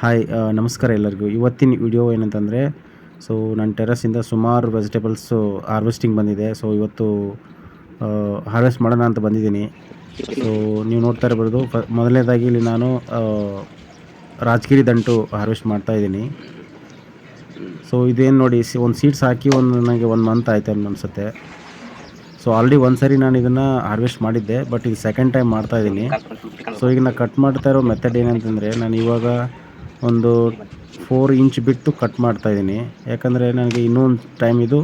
Hi ನಮಸ್ಕಾರ ಎಲ್ಲರಿಗೂ. ಇವತ್ತಿನ ವಿಡಿಯೋ ಏನಂತಂದರೆ ಸೊ ನನ್ನ ಟೆರಸಿಂದ ಸುಮಾರು ವೆಜಿಟೇಬಲ್ಸು ಹಾರ್ವೆಸ್ಟಿಂಗ್ ಬಂದಿದೆ. ಸೊ ಇವತ್ತು ಹಾರ್ವೆಸ್ಟ್ ಮಾಡೋಣ ಅಂತ ಬಂದಿದ್ದೀನಿ. ಸೊ ನೀವು ನೋಡ್ತಾ ಇರ್ಬೋದು ಫ ಮೊದಲನೇದಾಗಿ ಇಲ್ಲಿ ನಾನು ಆ, ರಾಜಗಿರಿ ದಂಟು ಹಾರ್ವೆಸ್ಟ್ ಮಾಡ್ತಾ ಇದ್ದೀನಿ. ಸೊ ಇದೇನು ನೋಡಿ ಸಿ ಒಂದು ಸೀಡ್ಸ್ ಹಾಕಿ ಒಂದು ನನಗೆ ಒಂದು ಮಂತ್ ಆಯಿತು ಅಂತ ಅನಿಸುತ್ತೆ. ಸೊ ಆಲ್ರೆಡಿ ಒಂದು ಸರಿ ನಾನು ಇದನ್ನು ಹಾರ್ವೆಸ್ಟ್ ಮಾಡಿದ್ದೆ ಬಟ್ ಇದು ಸೆಕೆಂಡ್ ಟೈಮ್ ಮಾಡ್ತಾ ಇದ್ದೀನಿ. ಸೊ ಈಗ ನಾನು ಕಟ್ ಮಾಡ್ತಾ ಇರೋ ಮೆಥಡ್ ಏನಂತಂದರೆ ನಾನು ಇವಾಗ ಒಂದು ಫೋರ್ ಇಂಚ್ ಬಿಟ್ಟು ಕಟ್ ಮಾಡ್ತಾ ಇದ್ದೀನಿ ಯಾಕಂದರೆ ನನಗೆ ಇನ್ನೊಂದು ಟೈಮ್ ಇದು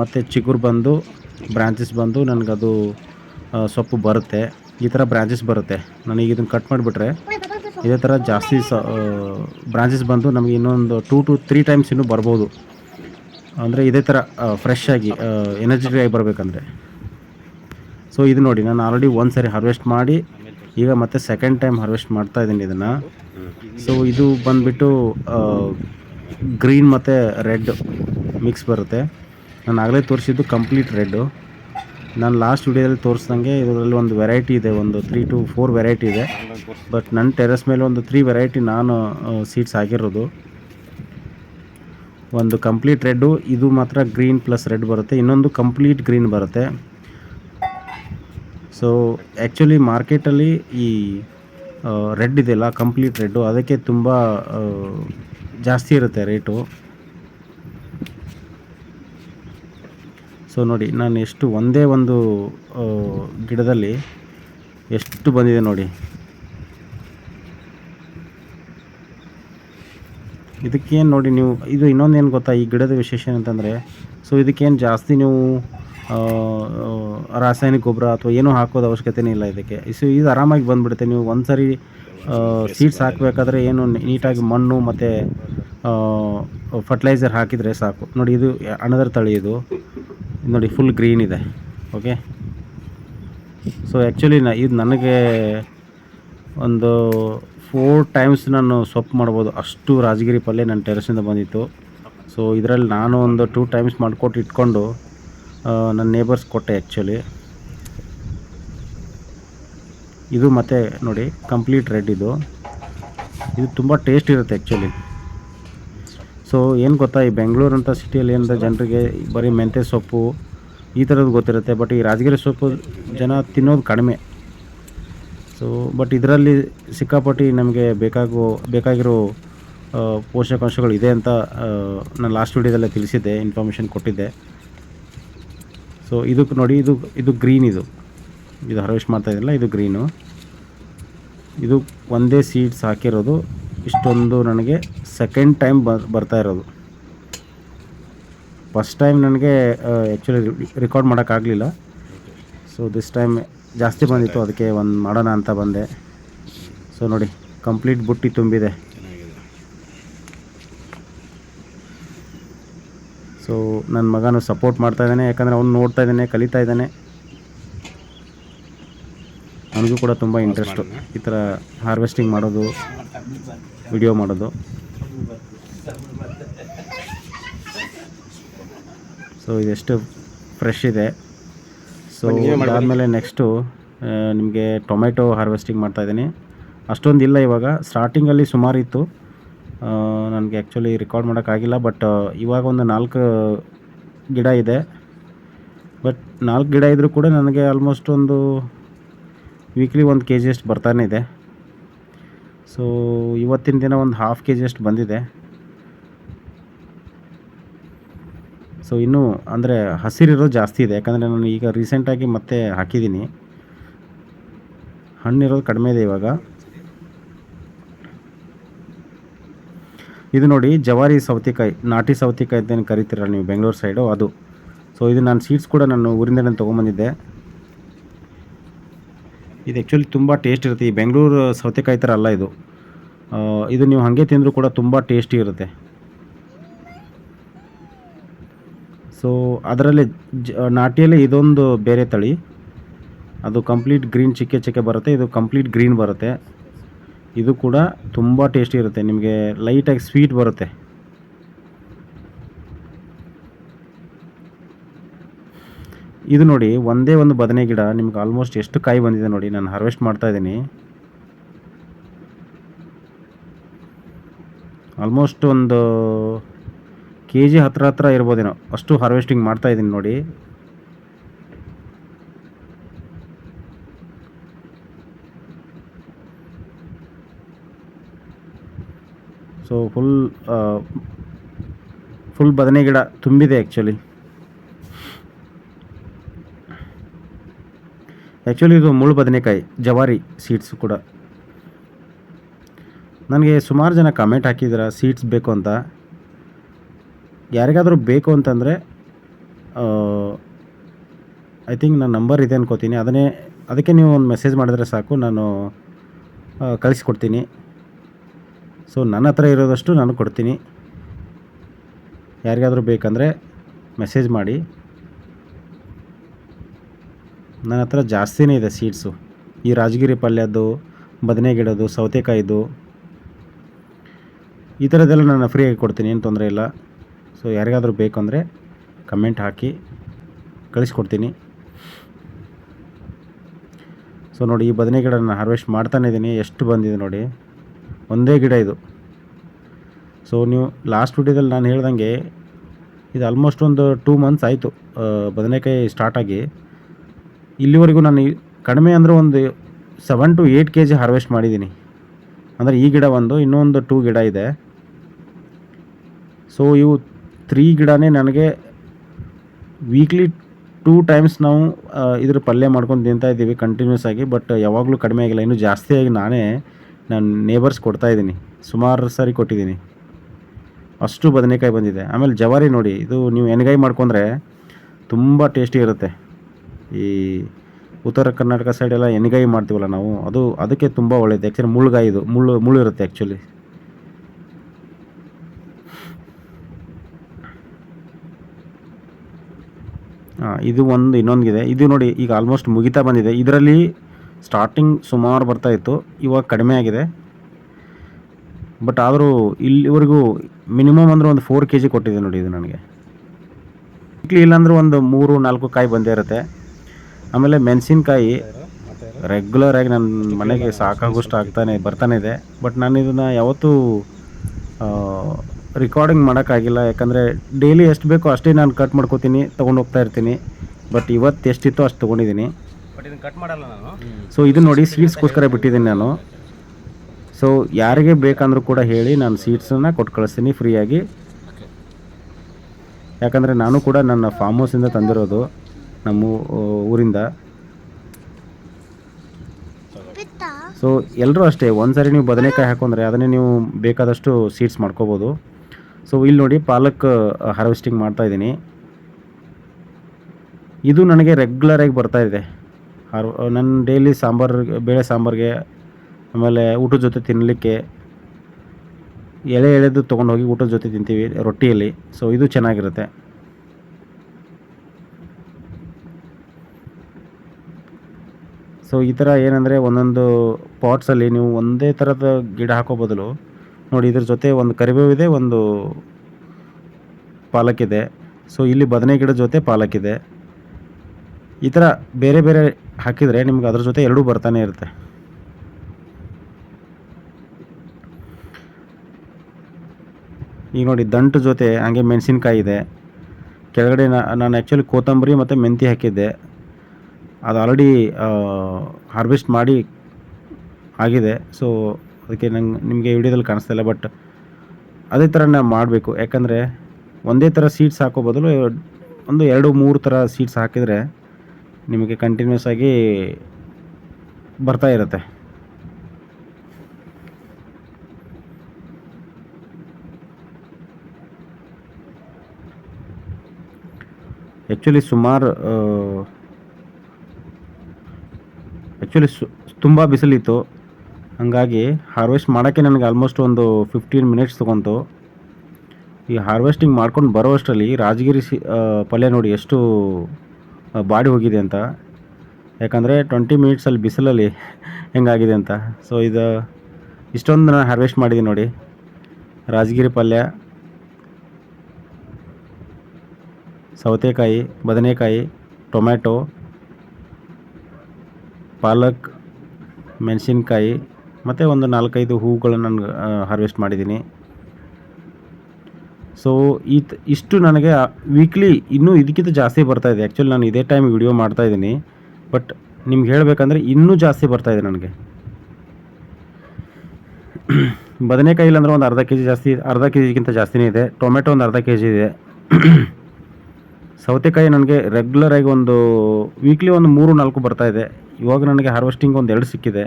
ಮತ್ತೆ ಚಿಗುರು ಬಂದು ಬ್ರಾಂಚಸ್ ಬಂದು ನನಗದು ಸೊಪ್ಪು ಬರುತ್ತೆ. ಈ ಥರ ಬ್ರಾಂಚಸ್ ಬರುತ್ತೆ. ನನಗೆ ಇದನ್ನು ಕಟ್ ಮಾಡಿಬಿಟ್ರೆ ಇದೇ ಥರ ಜಾಸ್ತಿ ಸ ಬ್ರಾಂಚಸ್ ಬಂದು ನಮಗೆ ಇನ್ನೊಂದು ಟೂ ಟು ತ್ರೀ ಟೈಮ್ಸ್ ಇನ್ನೂ ಬರ್ಬೋದು. ಅಂದರೆ ಇದೇ ಥರ ಫ್ರೆಶ್ ಆಗಿ ಎನರ್ಜೆಟಿಕ್ ಆಗಿ ಬರಬೇಕಂದ್ರೆ. ಸೊ ಇದು ನೋಡಿ, ನಾನು ಆಲ್ರೆಡಿ ಒಂದು ಸರಿ ಹಾರ್ವೆಸ್ಟ್ ಮಾಡಿ, ಈಗ ಮತ್ತೆ ಸೆಕೆಂಡ್ ಟೈಮ್ ಹಾರ್ವೆಸ್ಟ್ ಮಾಡ್ತಾ ಇದ್ದೀನಿ ಇದನ್ನು. ಸೊ ಇದು ಬಂದುಬಿಟ್ಟು ಗ್ರೀನ್ ಮತ್ತು ರೆಡ್ ಮಿಕ್ಸ್ ಬರುತ್ತೆ. ನಾನು ಆಗಲೇ ತೋರಿಸಿದ್ದು ಕಂಪ್ಲೀಟ್ ರೆಡ್ಡು ನಾನು ಲಾಸ್ಟ್ ವಿಡಿಯೋದಲ್ಲಿ ತೋರಿಸ್ದಂಗೆ ಇದರಲ್ಲಿ ಒಂದು ವೆರೈಟಿ ಇದೆ, ಒಂದು ತ್ರೀ ಟು ಫೋರ್ ವೆರೈಟಿ ಇದೆ. ಬಟ್ ನನ್ನ ಟೆರೆಸ್ ಮೇಲೆ ಒಂದು ತ್ರೀ ವೆರೈಟಿ ನಾನು ಸೀಡ್ಸ್ ಹಾಕಿರೋದು. ಒಂದು ಕಂಪ್ಲೀಟ್ ರೆಡ್ಡು ಇದು ಮಾತ್ರ ಗ್ರೀನ್ ಪ್ಲಸ್ ರೆಡ್ ಬರುತ್ತೆ. ಇನ್ನೊಂದು ಕಂಪ್ಲೀಟ್ ಗ್ರೀನ್ ಬರುತ್ತೆ. ಸೊ ಆ್ಯಕ್ಚುಲಿ ಮಾರ್ಕೆಟಲ್ಲಿ ಈ ರೆಡ್ ಇದೆಯಲ್ಲ ಕಂಪ್ಲೀಟ್ ರೆಡ್ಡು ಅದಕ್ಕೆ ತುಂಬ ಜಾಸ್ತಿ ಇರುತ್ತೆ ರೇಟು ಸೊ ನೋಡಿ, ನಾನು ಎಷ್ಟು ಒಂದೇ ಒಂದು ಗಿಡದಲ್ಲಿ ಎಷ್ಟು ಬಂದಿದೆ ನೋಡಿ. ಇದಕ್ಕೇನು ನೋಡಿ ನೀವು, ಇದು ಇನ್ನೊಂದು ಏನು ಗೊತ್ತಾ, ಈ ಗಿಡದ ವಿಶೇಷ ಏನಂತಂದರೆ ಸೊ ಇದಕ್ಕೇನು ಜಾಸ್ತಿ ನೀವು ರಾಸಾಯನಿಕ ಗೊಬ್ಬರ ಅಥವಾ ಏನೂ ಹಾಕೋದು ಅವಶ್ಯಕತೆನೇ ಇಲ್ಲ ಇದಕ್ಕೆ. ಸೊ ಇದು ಆರಾಮಾಗಿ ಬಂದುಬಿಡುತ್ತೆ. ನೀವು ಒಂದು ಸರಿ ಸೀಡ್ಸ್ ಹಾಕಬೇಕಾದ್ರೆ ಏನು ನೀಟಾಗಿ ಮಣ್ಣು ಮತ್ತು ಫರ್ಟಿಲೈಸರ್ ಹಾಕಿದರೆ ಸಾಕು. ನೋಡಿ, ಇದು ಅಣದರ ತಳಿ ಇದು. ನೋಡಿ ಫುಲ್ ಗ್ರೀನ್ ಇದೆ. ಓಕೆ ಸೊ ಆ್ಯಕ್ಚುಲಿ ನ ಇದು ನನಗೆ ಒಂದು ಫೋರ್ ಟೈಮ್ಸ್ ನಾನು ಸೊಪ್ಪು ಮಾಡ್ಬೋದು. ಅಷ್ಟು ರಾಜಗಿರಿ ಪಲ್ಯ ನನ್ನ ಟೆರೆಸಿಂದ ಬಂದಿತ್ತು. ಸೊ ಇದರಲ್ಲಿ ನಾನು ಒಂದು ಟೂ ಟೈಮ್ಸ್ ಮಾಡಿಕೊಟ್ಟು ಇಟ್ಕೊಂಡು ನನ್ನ ನೇಬರ್ಸ್ ಕೊಟ್ಟೆ ಆ್ಯಕ್ಚುಲಿ ಇದು ಮತ್ತೆ ನೋಡಿ ಕಂಪ್ಲೀಟ್ ರೆಡ್ ಇದು. ಇದು ತುಂಬ ಟೇಸ್ಟ್ ಇರುತ್ತೆ ಆ್ಯಕ್ಚುಲಿ ಸೊ ಏನು ಗೊತ್ತಾ, ಈ ಬೆಂಗಳೂರು ಅಂತ ಸಿಟಿಯಲ್ಲಿ ಏನಂತ ಜನರಿಗೆ ಬರೀ ಮೆಂತ್ಯ ಸೊಪ್ಪು ಈ ಥರದ್ದು ಗೊತ್ತಿರುತ್ತೆ ಬಟ್ ಈ ರಾಜಗಿರಿ ಸೊಪ್ಪು ಜನ ತಿನ್ನೋದು ಕಡಿಮೆ. ಸೊ ಬಟ್ ಇದರಲ್ಲಿ ಸಿಕ್ಕಾಪಟ್ಟಿ ನಮಗೆ ಬೇಕಾಗೋ, ಬೇಕಾಗಿರೋ ಪೋಷಕಾಂಶಗಳು ಇದೆ ಅಂತ ನಾನು ಲಾಸ್ಟ್ ವೀಡಿಯೋದಲ್ಲೇ ತಿಳಿಸಿದ್ದೆ ಇನ್ಫಾರ್ಮೇಷನ್ ಕೊಟ್ಟಿದ್ದೆ. ಸೊ ಇದಕ್ಕೆ ನೋಡಿ, ಇದು ಇದು ಗ್ರೀನ್ ಇದು. ಇದು ಹಾರ್ವೆಸ್ಟ್ ಮಾಡ್ತಾ ಇದಲ್ಲ ಇದು ಗ್ರೀನು ಇದು ಒಂದೇ ಸೀಡ್ಸ್ ಹಾಕಿರೋದು. ಇಷ್ಟೊಂದು ನನಗೆ ಸೆಕೆಂಡ್ ಟೈಮ್ ಬರ್ತಾ ಇರೋದು. ಫಸ್ಟ್ ಟೈಮ್ ನನಗೆ ಆ್ಯಕ್ಚುಲಿ ರೆಕಾರ್ಡ್ ಮಾಡೋಕ್ಕಾಗಲಿಲ್ಲ ಸೊ ದಿಸ್ ಟೈಮ್ ಜಾಸ್ತಿ ಬಂದಿತ್ತು, ಅದಕ್ಕೆ ಒಂದು ಮಾಡೋಣ ಅಂತ ಬಂದೆ. ಸೊ ನೋಡಿ ಕಂಪ್ಲೀಟ್ ಬುಟ್ಟಿ ತುಂಬಿದೆ. ಸೊ ನನ್ನ ಮಗನು ಸಪೋರ್ಟ್ ಮಾಡ್ತಾ ಇದ್ದಾನೆ ಯಾಕಂದರೆ ಅವನು ನೋಡ್ತಾ ಇದ್ದಾನೆ ಕಲಿತಾ ಇದ್ದಾನೆ. ನನಗೂ ಕೂಡ ತುಂಬ ಇಂಟ್ರೆಸ್ಟು ಈ ಥರ ಹಾರ್ವೆಸ್ಟಿಂಗ್ ಮಾಡೋದು ವಿಡಿಯೋ ಮಾಡೋದು. ಸೊ ಇದೆಷ್ಟು ಫ್ರೆಶ್ ಇದೆ. ಸೊ ಅದಾದಮೇಲೆ ನೆಕ್ಸ್ಟು ನಿಮಗೆ ಟೊಮೆಟೊ ಹಾರ್ವೆಸ್ಟಿಂಗ್ ಮಾಡ್ತಾಯಿದ್ದೀನಿ ಅಷ್ಟೊಂದು ಇಲ್ಲ ಇವಾಗ ಸ್ಟಾರ್ಟಿಂಗಲ್ಲಿ ಸುಮಾರು ಇತ್ತು ನನಗೆ ಆ್ಯಕ್ಚುಲಿ ರೆಕಾರ್ಡ್ ಮಾಡೋಕ್ಕಾಗಿಲ್ಲ ಬಟ್ ಇವಾಗ ಒಂದು ನಾಲ್ಕು ಗಿಡ ಇದೆ. ಬಟ್ ನಾಲ್ಕು ಗಿಡ ಇದ್ದರೂ ಕೂಡ ನನಗೆ ಆಲ್ಮೋಸ್ಟ್ ಒಂದು ವೀಕ್ಲಿ ಒಂದು ಕೆ ಜಿಯಷ್ಟು ಬರ್ತಾನೆ ಇದೆ. ಸೊ ಇವತ್ತಿನ ದಿನ ಒಂದು ಹಾಫ್ ಕೆ ಜಿಯಷ್ಟು ಬಂದಿದೆ. ಸೊ ಇನ್ನೂ ಅಂದರೆ ಹಸಿರಿರೋದು ಜಾಸ್ತಿ ಇದೆ, ಯಾಕಂದರೆ ನಾನು ಈಗ ರೀಸೆಂಟಾಗಿ ಮತ್ತೆ ಹಾಕಿದ್ದೀನಿ. ಹಣ್ಣಿರೋದು ಕಡಿಮೆ ಇದೆ ಇವಾಗ. ಇದು ನೋಡಿ ಜವಾರಿ ಸೌತೆಕಾಯಿ, ನಾಟಿ ಸೌತೆಕಾಯಿ ಅಂತ ಏನು ಕರಿತೀರ ನೀವು ಬೆಂಗಳೂರು ಸೈಡು ಅದು. ಸೊ ಇದು ನಾನು ಸೀಡ್ಸ್ ಕೂಡ ನಾನು ಊರಿಂದನೇ ತೊಗೊಂಬಂದಿದ್ದೆ. ಇದು ಆ್ಯಕ್ಚುಲಿ ತುಂಬ ಟೇಸ್ಟ್ ಇರುತ್ತೆ. ಈ ಬೆಂಗಳೂರು ಸೌತೆಕಾಯಿ ಥರ ಅಲ್ಲ ಇದು. ಇದು ನೀವು ಹಾಗೆ ತಿಂದರೂ ಕೂಡ ತುಂಬ ಟೇಸ್ಟಿ ಇರುತ್ತೆ. ಸೊ ಅದರಲ್ಲಿ ಜ, ನಾಟಿಯಲ್ಲಿ ಇದೊಂದು ಬೇರೆ ತಳಿ. ಅದು ಕಂಪ್ಲೀಟ್ ಗ್ರೀನ್ ಚಿಕ್ಕೆ ಚಿಕ್ಕೆ ಬರುತ್ತೆ. ಇದು ಕಂಪ್ಲೀಟ್ ಗ್ರೀನ್ ಬರುತ್ತೆ. ಇದು ಕೂಡ ತುಂಬ ಟೇಸ್ಟಿ ಇರುತ್ತೆ. ನಿಮಗೆ ಲೈಟಾಗಿ ಸ್ವೀಟ್ ಬರುತ್ತೆ. ಇದು ನೋಡಿ, ಒಂದೇ ಒಂದು ಬದನೆ ಗಿಡ ನಿಮ್ಗೆ ಆಲ್ಮೋಸ್ಟ್ ಎಷ್ಟು ಕಾಯಿ ಬಂದಿದೆ ನೋಡಿ, ನಾನು ಹಾರ್ವೆಸ್ಟ್ ಮಾಡ್ತಾ ಇದ್ದೀನಿ. ಆಲ್ಮೋಸ್ಟ್ ಒಂದು ಕೆ ಜಿ ಹತ್ರ ಹತ್ರ ಇರ್ಬೋದೇನೋ, ಅಷ್ಟು ಹಾರ್ವೆಸ್ಟಿಂಗ್ ಮಾಡ್ತಾ ಇದ್ದೀನಿ ನೋಡಿ. ಸೊ ಫುಲ್ ಫುಲ್ ಬದನೆ ಗಿಡ ತುಂಬಿದೆ ಆ್ಯಕ್ಚುಲಿ ಆ್ಯಕ್ಚುಲಿ ಇದು ಮುಳ್ಳು ಬದನೆಕಾಯಿ ಜವಾರಿ ಸೀಡ್ಸ್ ಕೂಡ ನನಗೆ ಸುಮಾರು ಜನ ಕಮೆಂಟ್ ಹಾಕಿದ್ದೀರ ಸೀಡ್ಸ್ ಬೇಕು ಅಂತ ಯಾರಿಗಾದರೂ ಬೇಕು ಅಂತಂದರೆ ಐ ಥಿಂಕ್ ನನ್ನ ನಂಬರ್ ಇದೆ ಅನ್ಕೋತೀನಿ ಅದನ್ನೇ ಅದಕ್ಕೆ ನೀವು ಒಂದು ಮೆಸೇಜ್ ಮಾಡಿದ್ರೆ ಸಾಕು ನಾನು ಕಳಿಸ್ಕೊಡ್ತೀನಿ ಸೊ ನನ್ನ ಹತ್ರ ಇರೋದಷ್ಟು ನಾನು ಕೊಡ್ತೀನಿ. ಯಾರಿಗಾದರೂ ಬೇಕಂದರೆ ಮೆಸೇಜ್ ಮಾಡಿ. ನನ್ನ ಹತ್ರ ಜಾಸ್ತಿನೇ ಇದೆ ಸೀಡ್ಸು ಈ ರಾಜಗಿರಿ ಪಲ್ಯದ್ದು ಬದನೆ ಗಿಡದ್ದು ಸೌತೆಕಾಯಿದು. ಈ ಥರದ್ದೆಲ್ಲ ನಾನು ಫ್ರೀಯಾಗಿ ಕೊಡ್ತೀನಿ, ಏನು ತೊಂದರೆ ಇಲ್ಲ. ಸೊ ಯಾರಿಗಾದರೂ ಬೇಕು ಅಂದರೆ ಕಮೆಂಟ್ ಹಾಕಿ, ಕಳಿಸ್ಕೊಡ್ತೀನಿ. ಸೊ ನೋಡಿ ಈ ಬದನೆ ಗಿಡ ನಾನು ಹಾರ್ವೆಸ್ಟ್ ಮಾಡ್ತಾನೆ ಇದ್ದೀನಿ ಎಷ್ಟು ಬಂದಿದೆ ನೋಡಿ. ಒಂದೇ ಗಿಡ ಇದು. ಸೊ ನೀವು ಲಾಸ್ಟ್ ವಿಡಿಯೋದಲ್ಲಿ ನಾನು ಹೇಳ್ದಂಗೆ ಇದು ಆಲ್ಮೋಸ್ಟ್ ಒಂದು ಟೂ ಮಂತ್ಸ್ ಆಯಿತು ಬದನೆಕಾಯಿ ಸ್ಟಾರ್ಟ್ ಆಗಿ. ಇಲ್ಲಿವರೆಗೂ ನಾನು ಕಡಿಮೆ ಅಂದರೆ ಒಂದು seven to eight K G harvest ಮಾಡಿದ್ದೀನಿ. ಅಂದರೆ ಈ ಗಿಡ ಒಂದು, ಇನ್ನೊಂದು ಟೂ ಗಿಡ ಇದೆ. ಸೊ ಇವು ತ್ರೀ ಗಿಡನೇ ನನಗೆ ವೀಕ್ಲಿ ಟೂ ಟೈಮ್ಸ್ ನಾವು ಇದ್ರ ಪಲ್ಯ ಮಾಡ್ಕೊಂಡು ತಿಂತಾ ಇದ್ದೀವಿ ಕಂಟಿನ್ಯೂಸ್ ಆಗಿ ಬಟ್ ಯಾವಾಗಲೂ ಕಡಿಮೆ ಆಗಿಲ್ಲ, ಇನ್ನೂ ಜಾಸ್ತಿಯಾಗಿ ನಾನೇ ನಾನು ನೇಬರ್ಸ್ ಕೊಡ್ತಾ ಇದ್ದೀನಿ. ಸುಮಾರು ಸಾರಿ ಕೊಟ್ಟಿದ್ದೀನಿ. ಅಷ್ಟು ಬದನೆಕಾಯಿ ಬಂದಿದೆ. ಆಮೇಲೆ ಜವಾರಿ ನೋಡಿ, ಇದು ನೀವು ಎಣ್ಗಾಯಿ ಮಾಡ್ಕೊಂಡ್ರೆ ತುಂಬ ಟೇಸ್ಟಿ ಇರುತ್ತೆ. ಈ ಉತ್ತರ ಕರ್ನಾಟಕ ಸೈಡೆಲ್ಲ ಎಣ್ಗಾಯಿ ಮಾಡ್ತೀವಲ್ಲ ನಾವು, ಅದು, ಅದಕ್ಕೆ ತುಂಬ ಒಳ್ಳೆಯದು ಆ್ಯಕ್ಚುಲಿ ಮುಳ್ಳುಗಾಯಿ ಇದು, ಮುಳ್ಳು ಮುಳ್ಳು ಇರುತ್ತೆ ಆ್ಯಕ್ಚುಲಿ ಹಾಂ ಇದು ಒಂದು ಇನ್ನೊಂದಿದೆ. ಇದು ನೋಡಿ ಈಗ ಆಲ್ಮೋಸ್ಟ್ ಮುಗಿತಾ ಬಂದಿದೆ. ಇದರಲ್ಲಿ ಸ್ಟಾರ್ಟಿಂಗ್ ಸುಮಾರು ಬರ್ತಾ ಇತ್ತು, ಇವಾಗ ಕಡಿಮೆ ಆಗಿದೆ. ಬಟ್ ಆದರೂ ಇಲ್ಲಿವರೆಗೂ ಮಿನಿಮಮ್ ಅಂದ್ರೆ ಒಂದು ಫೋರ್ ಕೆ ಜಿ ಕೊಟ್ಟಿದೆ ನೋಡಿ ಇದು ನನಗೆ. ವೀಕ್ಲಿ ಇಲ್ಲಾಂದ್ರೆ ಒಂದು ಮೂರು, ನಾಲ್ಕು ಕಾಯಿ ಬಂದೇ ಇರುತ್ತೆ. ಆಮೇಲೆ ಮೆಣಸಿನ್ಕಾಯಿ ರೆಗ್ಯುಲರ್ ಆಗಿ ನನ್ನ ಮನೆಗೆ ಸಾಕಾಗುಷ್ಟು ಆಗ್ತಾನೆ, ಬರ್ತಾನೆ ಇದೆ. ಬಟ್ ನಾನು ಇದನ್ನು ಯಾವತ್ತೂ ರೆಕಾರ್ಡಿಂಗ್ ಮಾಡೋಕ್ಕಾಗಿಲ್ಲ ಯಾಕಂದರೆ ಡೈಲಿ ಎಷ್ಟು ಬೇಕೋ ಅಷ್ಟೇ ನಾನು ಕಟ್ ಮಾಡ್ಕೋತೀನಿ, ತೊಗೊಂಡು ಹೋಗ್ತಾ ಇರ್ತೀನಿ. ಬಟ್ ಇವತ್ತು ಎಷ್ಟಿತ್ತೋ ಅಷ್ಟು ತೊಗೊಂಡಿದ್ದೀನಿ. ಬಟ್ ಇದನ್ನ ಕಟ್ ಮಾಡಲ್ಲ ನಾನು. ಸೊ ಇದು ನೋಡಿ ಸೀಡ್ಸ್ಗೋಸ್ಕರ ಬಿಟ್ಟಿದ್ದೀನಿ ನಾನು. ಸೊ ಯಾರಿಗೆ ಬೇಕಂದ್ರೂ ಕೂಡ ಹೇಳಿ ನಾನು ಸೀಡ್ಸನ್ನು ಕೊಟ್ಟು ಕಳಿಸ್ತೀನಿ ಫ್ರೀಯಾಗಿ. ಯಾಕಂದರೆ ನಾನು ಕೂಡ ನನ್ನ ಫಾರ್ಮ್ ಹೌಸಿಂದ ತಂದಿರೋದು ನಮ್ಮ ಊರಿಂದ. ಸೊ ಎಲ್ಲರೂ ಅಷ್ಟೇ ಒಂದು ಸಾರಿ ನೀವು ಬದನೆಕಾಯಿ ಹಾಕೊಂಡ್ರೆ ಅದನ್ನೇ ನೀವು ಬೇಕಾದಷ್ಟು ಸೀಡ್ಸ್ ಮಾಡ್ಕೋಬೋದು. ಸೊ ಇಲ್ಲಿ ನೋಡಿ ಪಾಲಕ್ ಹಾರ್ವೆಸ್ಟಿಂಗ್ ಮಾಡ್ತಾ ಇದ್ದೀನಿ. ಇದು ನನಗೆ ರೆಗ್ಯುಲರ್ ಆಗಿ ಬರ್ತಾ ಇದೆ. ಹಾರ್ ನನ್ನ ಡೈಲಿ ಸಾಂಬಾರು, ಬೇಳೆ ಸಾಂಬಾರಿಗೆ, ಆಮೇಲೆ ಊಟದ ಜೊತೆ ತಿನ್ನಲಿಕ್ಕೆ ಎಳೆ ಎಳೆದು ತೊಗೊಂಡೋಗಿ ಊಟದ ಜೊತೆ ತಿಂತೀವಿ ರೊಟ್ಟಿಯಲ್ಲಿ. ಸೊ ಇದು ಚೆನ್ನಾಗಿರುತ್ತೆ. ಸೊ ಈ ಥರ ಏನಂದರೆ ಒಂದೊಂದು ಪಾಟ್ಸಲ್ಲಿ ನೀವು ಒಂದೇ ಥರದ ಗಿಡ ಹಾಕೋ ಬದಲು ನೋಡಿ, ಇದ್ರ ಜೊತೆ ಒಂದು ಕರಿಬೇವಿದೆ, ಒಂದು ಪಾಲಕ್ ಇದೆ. ಸೊ ಇಲ್ಲಿ ಬದನೆ ಗಿಡದ ಜೊತೆ ಪಾಲಕ್ ಇದೆ. ಈ ಥರ ಬೇರೆ ಬೇರೆ ಹಾಕಿದರೆ ನಿಮ್ಗೆ ಅದ್ರ ಜೊತೆ ಎರಡೂ ಬರ್ತಾನೆ ಇರುತ್ತೆ. ಈಗ ನೋಡಿ ದಂಟು ಜೊತೆ ಹಂಗೆ ಮೆಣಸಿನ್ಕಾಯಿ ಇದೆ. ಕೆಳಗಡೆ ನಾನು ಆ್ಯಕ್ಚುಲಿ ಕೊತ್ತಂಬರಿ ಮತ್ತು ಮೆಂತಿ ಹಾಕಿದ್ದೆ. ಅದು ಆಲ್ರೆಡಿ ಹಾರ್ವೆಸ್ಟ್ ಮಾಡಿ ಆಗಿದೆ. ಸೊ ಅದಕ್ಕೆ ನಂಗೆ, ನಿಮಗೆ ವಿಡಿಯೋದಲ್ಲಿ ಕಾಣಿಸ್ತಾ ಇಲ್ಲ ಬಟ್ ಅದೇ ಥರ ನಾವು ಮಾಡಬೇಕು. ಯಾಕಂದರೆ ಒಂದೇ ಥರ ಸೀಡ್ಸ್ ಹಾಕೋ ಬದಲು ಒಂದು ಎರಡು ಮೂರು ಥರ ಸೀಡ್ಸ್ ಹಾಕಿದರೆ ನಿಮಗೆ ಕಂಟಿನ್ಯೂಸ್ ಆಗಿ ಬರ್ತಾ ಇರುತ್ತೆ. ಆ್ಯಕ್ಚುಲಿ ಸುಮಾರು ಆ್ಯಕ್ಚುಲಿ ಸು, ತುಂಬ ಬಿಸಿಲಿತ್ತು. ಹಾಗಾಗಿ ಹಾರ್ವೆಸ್ಟ್ ಮಾಡೋಕ್ಕೆ ನನಗೆ ಆಲ್ಮೋಸ್ಟ್ ಒಂದು ಫಿಫ್ಟೀನ್ ಮಿನಿಟ್ಸ್ ತೊಗೊಂತು. ಈ ಹಾರ್ವೆಸ್ಟಿಂಗ್ ಮಾಡ್ಕೊಂಡು ಬರೋಷ್ಟರಲ್ಲಿ ರಾಜಗಿರಿ ಸಿ ಪಲ್ಯ ನೋಡಿ ಎಷ್ಟು ಬಾಡಿ ಹೋಗಿದೆ ಅಂತ. ಯಾಕಂದರೆ ಟ್ವೆಂಟಿ ಮಿನಿಟ್ಸಲ್ಲಿ ಬಿಸಿಲಲ್ಲಿ ಹೆಂಗಾಗಿದೆ ಅಂತ. ಸೊ ಇದು ಇಷ್ಟೊಂದು ನಾನು ಹಾರ್ವೆಸ್ಟ್ ಮಾಡಿದ್ದೀನಿ ನೋಡಿ. ರಾಜಗಿರಿ ಪಲ್ಯ, ಸೌತೆಕಾಯಿ, ಬದನೆಕಾಯಿ, ಟೊಮ್ಯಾಟೊ, ಪಾಲಕ್, ಮೆಣಸಿನ್ಕಾಯಿ, ಮತ್ತು ಒಂದು ನಾಲ್ಕೈದು ಹೂವುಗಳನ್ನು ನಾನು ಹಾರ್ವೆಸ್ಟ್ ಮಾಡಿದ್ದೀನಿ. ಸೊ ಇತ್ ಇಷ್ಟು ನನಗೆ ವೀಕ್ಲಿ ಇನ್ನೂ ಇದಕ್ಕಿಂತ ಜಾಸ್ತಿ ಬರ್ತಾ ಇದೆ. ಆ್ಯಕ್ಚುಲಿ ನಾನು ಇದೇ ಟೈಮ್ ವಿಡಿಯೋ ಮಾಡ್ತಾ ಇದ್ದೀನಿ. ಬಟ್ ನಿಮ್ಗೆ ಹೇಳಬೇಕಂದ್ರೆ ಇನ್ನೂ ಜಾಸ್ತಿ ಬರ್ತಾ ಇದೆ ನನಗೆ. ಬದನೆಕಾಯಿ ಇಲ್ಲಾಂದ್ರೆ ಒಂದು ಅರ್ಧ ಕೆ ಜಿ ಜಾಸ್ತಿ, ಅರ್ಧ ಕೆ ಜಿಗಿಂತ ಜಾಸ್ತಿನೇ ಇದೆ. ಟೊಮೆಟೊ ಒಂದು ಅರ್ಧ ಕೆ ಜಿ ಇದೆ. ಸೌತೆಕಾಯಿ ನನಗೆ ರೆಗ್ಯುಲರಾಗಿ ಒಂದು ವೀಕ್ಲಿ ಒಂದು ಮೂರು ನಾಲ್ಕು ಬರ್ತಾ ಇದೆ. ಇವಾಗ ನನಗೆ ಹಾರ್ವೆಸ್ಟಿಂಗ್ ಒಂದು ಎರಡು ಸಿಕ್ಕಿದೆ.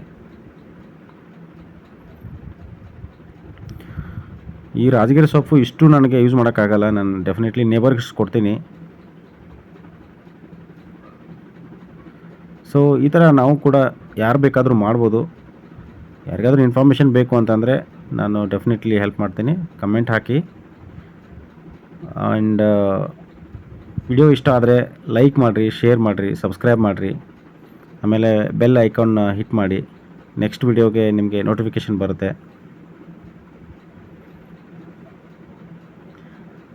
ಈ ರಾಜಗಿರಿ ಸೊಪ್ಪು ಇಷ್ಟು ನನಗೆ ಯೂಸ್ ಮಾಡೋಕ್ಕಾಗಲ್ಲ. ನಾನು ಡೆಫಿನೆಟ್ಲಿ ನೇಬರ್ಸ್ ಕೊಡ್ತೀನಿ. ಸೊ ಈ ಥರ ನಾವು ಕೂಡ ಯಾರು ಬೇಕಾದರೂ ಮಾಡ್ಬೋದು. ಯಾರಿಗಾದ್ರೂ ಇನ್ಫಾರ್ಮೇಷನ್ ಬೇಕು ಅಂತಂದರೆ ನಾನು ಡೆಫಿನೆಟ್ಲಿ ಹೆಲ್ಪ್ ಮಾಡ್ತೀನಿ. ಕಮೆಂಟ್ ಹಾಕಿ. ಆ್ಯಂಡ್ ವಿಡಿಯೋ ಇಷ್ಟ ಆದರೆ ಲೈಕ್ ಮಾಡಿರಿ ಶೇರ್ ಮಾಡಿರಿ ಸಬ್ಸ್ಕ್ರೈಬ್ ಮಾಡಿರಿ. ಆಮೇಲೆ ಬೆಲ್ ಐಕಾನ್ ಹಿಟ್ ಮಾಡಿ. ನೆಕ್ಸ್ಟ್ ವಿಡಿಯೋಗೆ ನಿಮಗೆ ನೋಟಿಫಿಕೇಷನ್ ಬರುತ್ತೆ.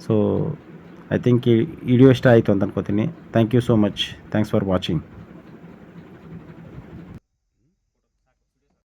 ಸೊ ಐ ಥಿಂಕ್ ಈ ಇಷ್ಟ ಆಯಿತು ಅಂತ ಅನ್ಕೋತೀನಿ. Thank you so much thanks for watching